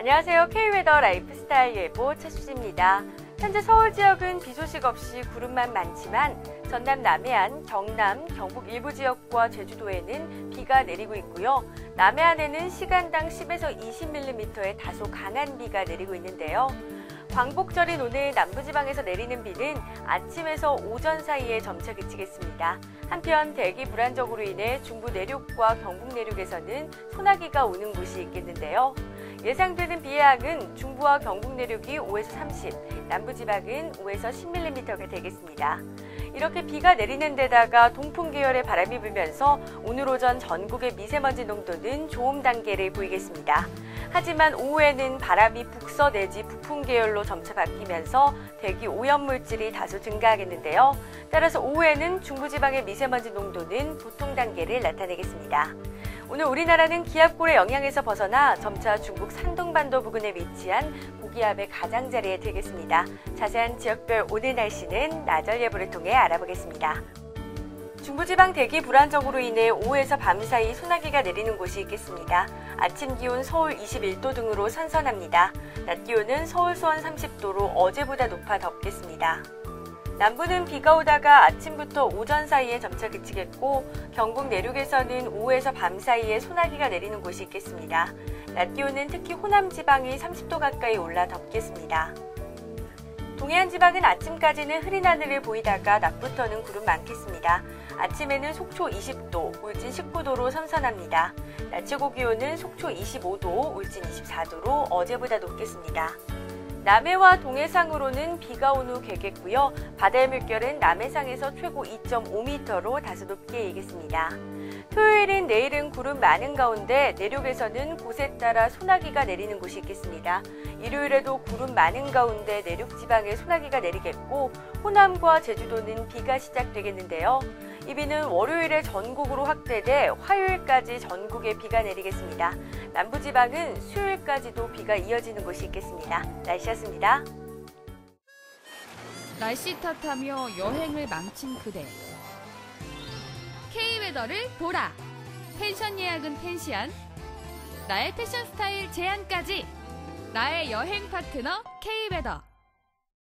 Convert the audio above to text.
안녕하세요. K웨더 라이프스타일 예보 최수지입니다. 현재 서울 지역은 비 소식 없이 구름만 많지만 전남 남해안, 경남, 경북 일부 지역과 제주도에는 비가 내리고 있고요. 남해안에는 시간당 10에서 20mm의 다소 강한 비가 내리고 있는데요. 광복절인 오늘 남부지방에서 내리는 비는 아침에서 오전 사이에 점차 그치겠습니다. 한편 대기 불안정으로 인해 중부 내륙과 경북 내륙에서는 소나기가 오는 곳이 있겠는데요. 예상되는 비의 양은 중부와 경북 내륙이 5에서 30, 남부 지방은 5에서 10mm가 되겠습니다. 이렇게 비가 내리는 데다가 동풍 계열의 바람이 불면서 오늘 오전 전국의 미세먼지 농도는 좋음 단계를 보이겠습니다. 하지만 오후에는 바람이 북서 내지 북풍 계열로 점차 바뀌면서 대기 오염 물질이 다소 증가하겠는데요. 따라서 오후에는 중부지방의 미세먼지 농도는 보통 단계를 나타내겠습니다. 오늘 우리나라는 기압골의 영향에서 벗어나 점차 중국 산동반도 부근에 위치한 고기압의 가장자리에 들겠습니다. 자세한 지역별 오늘 날씨는 나절 예보를 통해 알아보겠습니다. 중부지방 대기 불안정으로 인해 오후에서 밤 사이 소나기가 내리는 곳이 있겠습니다. 아침 기온 서울 21도 등으로 선선합니다. 낮 기온은 서울 수원 30도로 어제보다 높아 덥겠습니다. 남부는 비가 오다가 아침부터 오전 사이에 점차 그치겠고 경북 내륙에서는 오후에서 밤 사이에 소나기가 내리는 곳이 있겠습니다. 낮 기온은 특히 호남 지방이 30도 가까이 올라 덥겠습니다. 동해안 지방은 아침까지는 흐린 하늘을 보이다가 낮부터는 구름 많겠습니다. 아침에는 속초 20도, 울진 19도로 선선합니다. 낮 최고 기온은 속초 25도, 울진 24도로 어제보다 높겠습니다. 남해와 동해상으로는 비가 온 후 개겠고요. 바다의 물결은 남해상에서 최고 2.5m로 다소 높게 일겠습니다. 토요일인 내일은 구름 많은 가운데 내륙에서는 곳에 따라 소나기가 내리는 곳이 있겠습니다. 일요일에도 구름 많은 가운데 내륙 지방에 소나기가 내리겠고 호남과 제주도는 비가 시작되겠는데요. 이 비는 월요일에 전국으로 확대돼 화요일까지 전국에 비가 내리겠습니다. 남부지방은 수요일까지도 비가 이어지는 곳이 있겠습니다. 날씨였습니다. 날씨 탓하며 여행을 망친 그대. K웨더를 보라. 펜션 예약은 펜션. 나의 패션 스타일 제안까지. 나의 여행 파트너 K웨더.